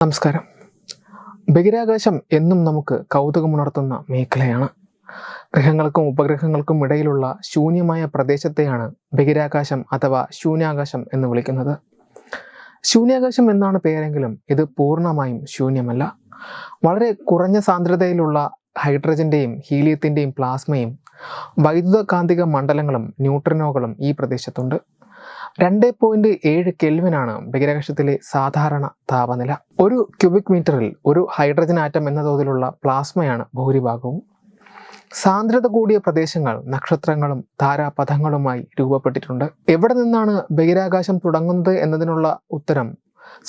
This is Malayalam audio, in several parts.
നമസ്കാരം. ബഹിരാകാശം എന്നും നമുക്ക് കൗതുകമുണർത്തുന്ന മേഖലയാണ്. ഗ്രഹങ്ങൾക്കും ഉപഗ്രഹങ്ങൾക്കും ഇടയിലുള്ള ശൂന്യമായ പ്രദേശത്തെയാണ് ബഹിരാകാശം അഥവാ ശൂന്യാകാശം എന്ന് വിളിക്കുന്നത്. ശൂന്യാകാശം എന്നാണ് പേരെങ്കിലും ഇത് പൂർണമായും ശൂന്യമല്ല. വളരെ കുറഞ്ഞ സാന്ദ്രതയിലുള്ള ഹൈഡ്രജന്റെയും ഹീലിയത്തിന്റെയും പ്ലാസ്മയും വൈദ്യുതകാന്തിക മണ്ഡലങ്ങളും ന്യൂട്രിനോകളും ഈ പ്രദേശത്തുണ്ട്. രണ്ട് പോയിന്റ് ഏഴ് കെൽവിനാണ് ബഹിരാകാശത്തിലെ സാധാരണ താപനില. ഒരു ക്യൂബിക് മീറ്ററിൽ ഒരു ഹൈഡ്രജൻ ആറ്റം എന്ന തോതിലുള്ള പ്ലാസ്മയാണ് ഭൂരിഭാഗവും. സാന്ദ്രത കൂടിയ പ്രദേശങ്ങൾ നക്ഷത്രങ്ങളും താരാപഥങ്ങളുമായി രൂപപ്പെട്ടിട്ടുണ്ട്. എവിടെ നിന്നാണ് ബഹിരാകാശം തുടങ്ങുന്നത് എന്നതിനുള്ള ഉത്തരം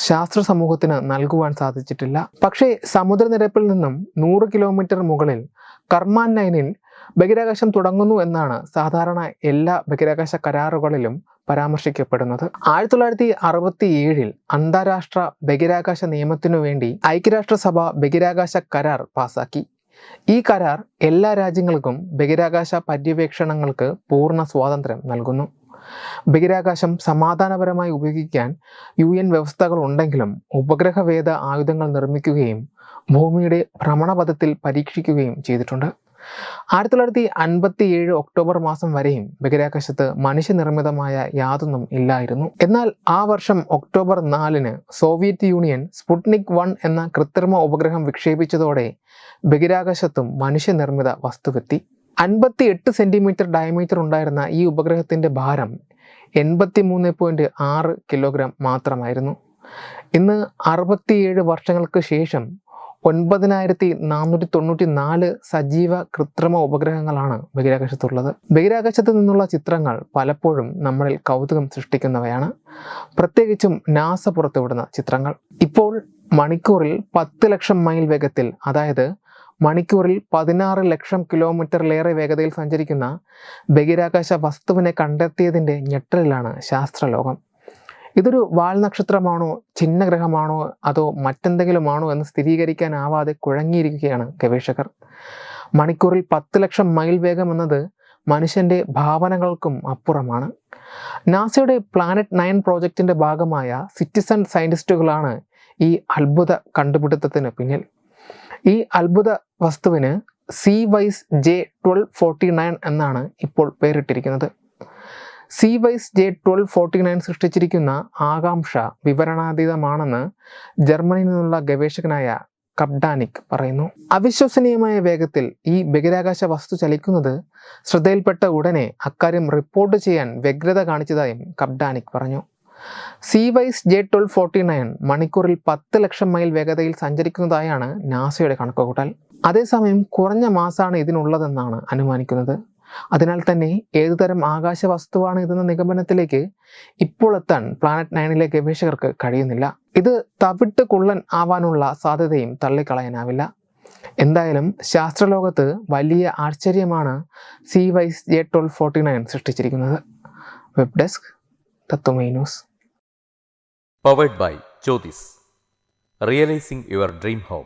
ശാസ്ത്ര സമൂഹത്തിന് നൽകുവാൻ സാധിച്ചിട്ടില്ല. പക്ഷേ സമുദ്രനിരപ്പിൽ നിന്നും നൂറ് കിലോമീറ്റർ മുകളിൽ കർമാൻ ലൈനിൽ ബഹിരാകാശം തുടങ്ങുന്നു എന്നാണ് സാധാരണ എല്ലാ ബഹിരാകാശ കരാറുകളിലും പരാമർശിക്കപ്പെടുന്നത്. ആയിരത്തി തൊള്ളായിരത്തി അറുപത്തി ഏഴിൽ അന്താരാഷ്ട്ര ബഹിരാകാശ നിയമത്തിനു വേണ്ടി ഐക്യരാഷ്ട്രസഭ ബഹിരാകാശ കരാർ പാസാക്കി. ഈ കരാർ എല്ലാ രാജ്യങ്ങൾക്കും ബഹിരാകാശ പര്യവേക്ഷണങ്ങൾക്ക് പൂർണ സ്വാതന്ത്ര്യം നൽകുന്നു. ബഹിരാകാശം സമാധാനപരമായി ഉപയോഗിക്കാൻ യു എൻ വ്യവസ്ഥകൾ ഉണ്ടെങ്കിലും ഉപഗ്രഹവേദ ആയുധങ്ങൾ നിർമ്മിക്കുകയും ഭൂമിയുടെ ഭ്രമണപഥത്തിൽ പരീക്ഷിക്കുകയും ചെയ്തിട്ടുണ്ട്. ആയിരത്തി തൊള്ളായിരത്തി അൻപത്തി ഏഴ് ഒക്ടോബർ മാസം വരെയും ബഹിരാകാശത്ത് മനുഷ്യനിർമ്മിതമായ യാതൊന്നും ഇല്ലായിരുന്നു. എന്നാൽ ആ വർഷം ഒക്ടോബർ നാലിന് സോവിയറ്റ് യൂണിയൻ സ്പുട്നിക് വൺ എന്ന കൃത്രിമ ഉപഗ്രഹം വിക്ഷേപിച്ചതോടെ ബഹിരാകാശത്തും മനുഷ്യനിർമ്മിത വസ്തുവെത്തി. അൻപത്തി എട്ട് സെന്റിമീറ്റർ ഡയമീറ്റർ ഉണ്ടായിരുന്ന ഈ ഉപഗ്രഹത്തിന്റെ ഭാരം എൺപത്തി മൂന്ന് പോയിന്റ് ആറ് കിലോഗ്രാം മാത്രമായിരുന്നു. ഇന്ന് അറുപത്തിയേഴ് വർഷങ്ങൾക്ക് ശേഷം ഒൻപതിനായിരത്തി നാനൂറ്റി തൊണ്ണൂറ്റി നാല് സജീവ കൃത്രിമ ഉപഗ്രഹങ്ങളാണ് ബഹിരാകാശത്തുള്ളത്. ബഹിരാകാശത്ത് നിന്നുള്ള ചിത്രങ്ങൾ പലപ്പോഴും നമ്മളിൽ കൗതുകം സൃഷ്ടിക്കുന്നവയാണ്. പ്രത്യേകിച്ചും നാസ പുറത്തുവിടുന്ന ചിത്രങ്ങൾ. ഇപ്പോൾ മണിക്കൂറിൽ പത്ത് ലക്ഷം മൈൽ വേഗത്തിൽ അതായത് മണിക്കൂറിൽ പതിനാറ് ലക്ഷം കിലോമീറ്ററിലേറെ വേഗതയിൽ സഞ്ചരിക്കുന്ന ബഹിരാകാശ വസ്തുവിനെ കണ്ടെത്തിയതിന്റെ ഞെട്ടലിലാണ് ശാസ്ത്രലോകം. ഇതൊരു വാൽനക്ഷത്രമാണോ ചിഹ്നഗ്രഹമാണോ അതോ മറ്റെന്തെങ്കിലുമാണോ എന്ന് സ്ഥിരീകരിക്കാനാവാതെ കുഴങ്ങിയിരിക്കുകയാണ് ഗവേഷകർ. മണിക്കൂറിൽ പത്ത് ലക്ഷം മൈൽ വേഗം എന്നത് മനുഷ്യന്റെ ഭാവനകൾക്കും അപ്പുറമാണ്. നാസയുടെ പ്ലാനറ്റ് നയൻ പ്രോജക്റ്റിന്റെ ഭാഗമായ സിറ്റിസൺ സയന്റിസ്റ്റുകളാണ് ഈ അത്ഭുത കണ്ടുപിടുത്തത്തിന് പിന്നിൽ. ഈ അത്ഭുത വസ്തുവിന് സി വൈസ് ജെ ട്വൽവ് ഫോർട്ടി നയൻ എന്നാണ് ഇപ്പോൾ പേരിട്ടിരിക്കുന്നത്. സി വൈസ് ജെ ട്വൽവ് ഫോർട്ടി നയൻ സൃഷ്ടിച്ചിരിക്കുന്ന ആകാംക്ഷ വിവരണാതീതമാണെന്ന് ജർമ്മനിയിൽ നിന്നുള്ള ഗവേഷകനായ കബ്ഡാനിക് പറയുന്നു. അവിശ്വസനീയമായ വേഗത്തിൽ ഈ ബഹിരാകാശ വസ്തു ചലിക്കുന്നത് ശ്രദ്ധയിൽപ്പെട്ട ഉടനെ അക്കാര്യം റിപ്പോർട്ട് ചെയ്യാൻ വ്യഗ്രത കാണിച്ചതായും കബ്ഡാനിക് പറഞ്ഞു. സി വൈസ് ജെ ട്വൽവ് ഫോർട്ടി നയൻ മണിക്കൂറിൽ പത്ത് ലക്ഷം മൈൽ വേഗതയിൽ സഞ്ചരിക്കുന്നതായാണ് നാസയുടെ കണക്കുകൂട്ടൽ. അതേസമയം കുറഞ്ഞ മാസാണ് ഇതിനുള്ളതെന്നാണ് അനുമാനിക്കുന്നത്. അതിനാൽ തന്നെ ഏതുതരം ആകാശ വസ്തുവാണ് ഇതെന്ന നിഗമനത്തിലേക്ക് ഇപ്പോൾ എത്താൻ പ്ലാനറ്റ് നയനിലെ ഗവേഷകർക്ക് കഴിയുന്നില്ല. ഇത് തവിട്ട് കുള്ളൻ ആവാനുള്ള സാധ്യതയും തള്ളിക്കളയാനാവില്ല. എന്തായാലും ശാസ്ത്രലോകത്ത് വലിയ ആശ്ചര്യമാണ് സി വൈസ് ജെ ട്വൽവ് ഫോർട്ടി നയൻ സൃഷ്ടിച്ചിരിക്കുന്നത്. Web desk Tatwamayi news powered by Jyothis realising your dream home